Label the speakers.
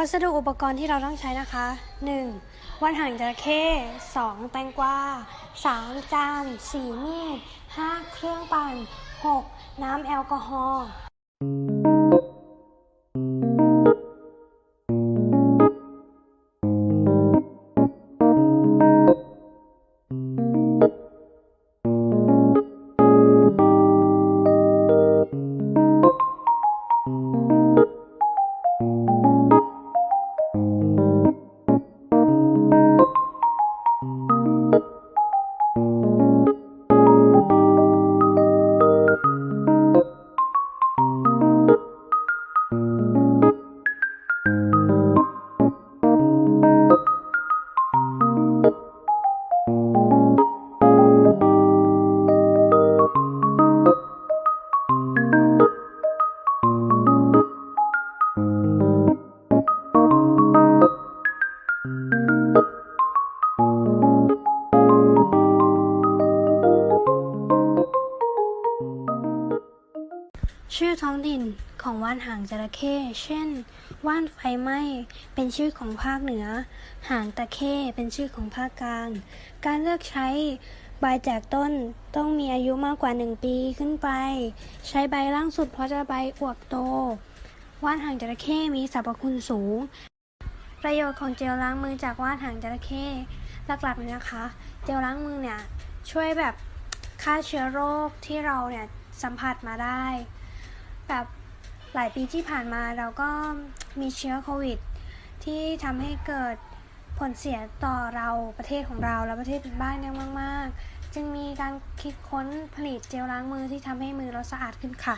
Speaker 1: วัสดุอุปกรณ์ที่เราต้องใช้นะคะ 1. วันหางจระเข้ 2. แตงกวา 3. จาน 4. มีด 5. เครื่องปั่น 6. น้ำแอลกอฮอล์ ชื่อท้องถิ่นของว่านหางจระเข้ เช่น ว่านไฟไหม้ เป็นชื่อของภาคเหนือ หางตะเข้ เป็นชื่อของภาคกลาง การเลือกใช้ใบจากต้นต้องมีอายุมากกว่า 1 ปีขึ้นไป ใช้ใบล่างสุดเพราะจะใบอวบโต ว่านหางจระเข้มีสรรพคุณสูง ประโยชน์ของเจลล้างมือจากว่านหางจระเข้หลักๆนะคะ เจลล้างมือเนี่ยช่วยแบบฆ่าเชื้อโรคที่เราเนี่ยสัมผัสมาได้ แบบหลายปีที่ผ่านมาเราก็มีเชื้อโควิด ที่ทำให้เกิดผลเสียต่อเราประเทศของเราและประเทศเพื่อนบ้านเนี่ยมาก ๆ จึงมีการคิดค้นผลิตเจลล้างมือที่ทำให้มือเราสะอาดขึ้นค่ะ